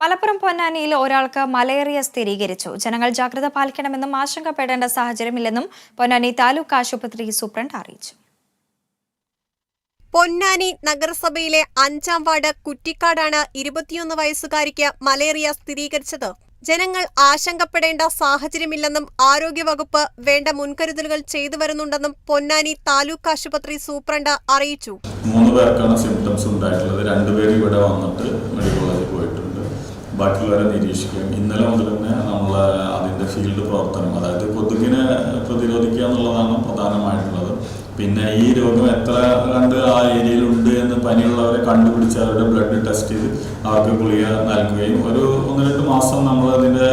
മലപ്പുറം പൊന്നാനിയിൽ ഒരാൾക്ക് മലേറിയ സ്ഥിരീകരിച്ചു. ജനങ്ങൾ ജാഗ്രത പാലിക്കണമെന്നും ആശങ്കപ്പെടേണ്ട സാഹചര്യമില്ലെന്നും പൊന്നാനി താലൂക്ക് ആശുപത്രി സൂപ്രണ്ട് അറിയിച്ചു. പൊന്നാനി നഗരസഭയിലെ അഞ്ചാം വാർഡ് കുറ്റിക്കാടാണ് ഇരുപത്തിയൊന്ന് വയസ്സുകാരിക്ക് മലേറിയ സ്ഥിരീകരിച്ചത്. ജനങ്ങൾ ആശങ്കപ്പെടേണ്ട സാഹചര്യമില്ലെന്നും ആരോഗ്യവകുപ്പ് വേണ്ട മുൻകരുതലുകൾ ചെയ്തു വരുന്നുണ്ടെന്നും പൊന്നാനി താലൂക്ക് ആശുപത്രി സൂപ്രണ്ട് അറിയിച്ചു. മൂന്ന് പേർക്കാണ് സിംറ്റംസ് ഉണ്ടായിട്ടുള്ളത്. രണ്ടുപേരും ഇവിടെ വന്നിട്ട് മെഡിക്കൽ ബാക്കിയുള്ളവരെ നിരീക്ഷിക്കുകയും ഇന്നലെ മുതൽ തന്നെ നമ്മൾ അതിന്റെ ഫീൽഡ് പ്രവർത്തനം അതായത് കൊതുകിനെ പ്രതിരോധിക്കുക എന്നുള്ളതാണ് പ്രധാനമായിട്ടുള്ളത്. പിന്നെ ഈ രോഗം എത്ര കണ്ട് ആ ഏരിയയിലുണ്ട് എന്ന് പനിയുള്ളവരെ കണ്ടുപിടിച്ച് അവരുടെ ബ്ലഡ് ടെസ്റ്റ് ചെയ്ത് അവർക്ക് ഗുളിക നൽകുകയും ഒരു ഒന്ന് രണ്ട് മാസം നമ്മൾ അതിന്റെ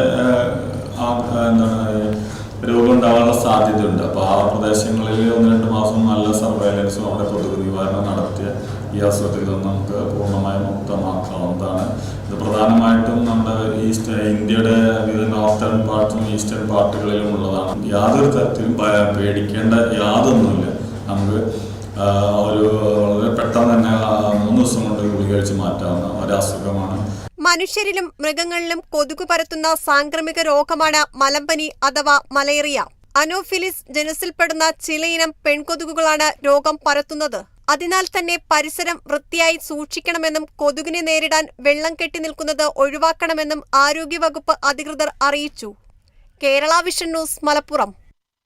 എന്താണ് രോഗം ഉണ്ടാകാനുള്ള സാധ്യതയുണ്ട്. അപ്പോൾ ആ പ്രദേശങ്ങളിൽ ഒന്ന് രണ്ട് മാസം നല്ല സർവൈലൻസും അവിടെ കൊതുക് നിവാരണം നടത്തിയ ഈ അസുഖത്തിൽ നമുക്ക് പൂർണമായും മുക്തമാക്കാവുന്നതാണ് ഇത് പ്രധാനമായിട്ടും നമ്മുടെ ഈസ്റ്റ് ഇന്ത്യയുടെ വിവിധ നോർത്തേൺ പാർട്ടും ഈസ്റ്റേൺ പാർട്ടുകളിലും ഉള്ളതാണ്. യാതൊരു തരത്തിലും പേടിക്കേണ്ട യാതൊന്നുമില്ല. നമുക്ക് ഒരു വളരെ പെട്ടെന്ന് തന്നെ മൂന്ന് ദിവസം കൊണ്ട് ഗുളിക കഴിച്ച് മാറ്റാവുന്ന ഒരസുഖമാണ്. മനുഷ്യരിലും മൃഗങ്ങളിലും കൊതുക് പരത്തുന്ന സാംക്രമിക രോഗമാണ് മലമ്പനി അഥവാ മലേറിയ. അനോഫിലിസ് ജനസിൽപ്പെടുന്ന ചിലയിനം പെൺകൊതുകുകളാണ് രോഗം പരത്തുന്നത്. അതിനാൽ തന്നെ പരിസരം വൃത്തിയായി സൂക്ഷിക്കണമെന്നും കൊതുകിനെ നേരിടാൻ വെള്ളം കെട്ടി നിൽക്കുന്നത് ഒഴിവാക്കണമെന്നും ആരോഗ്യവകുപ്പ് അധികൃതർ അറിയിച്ചു. Kerala vision news Malappuram.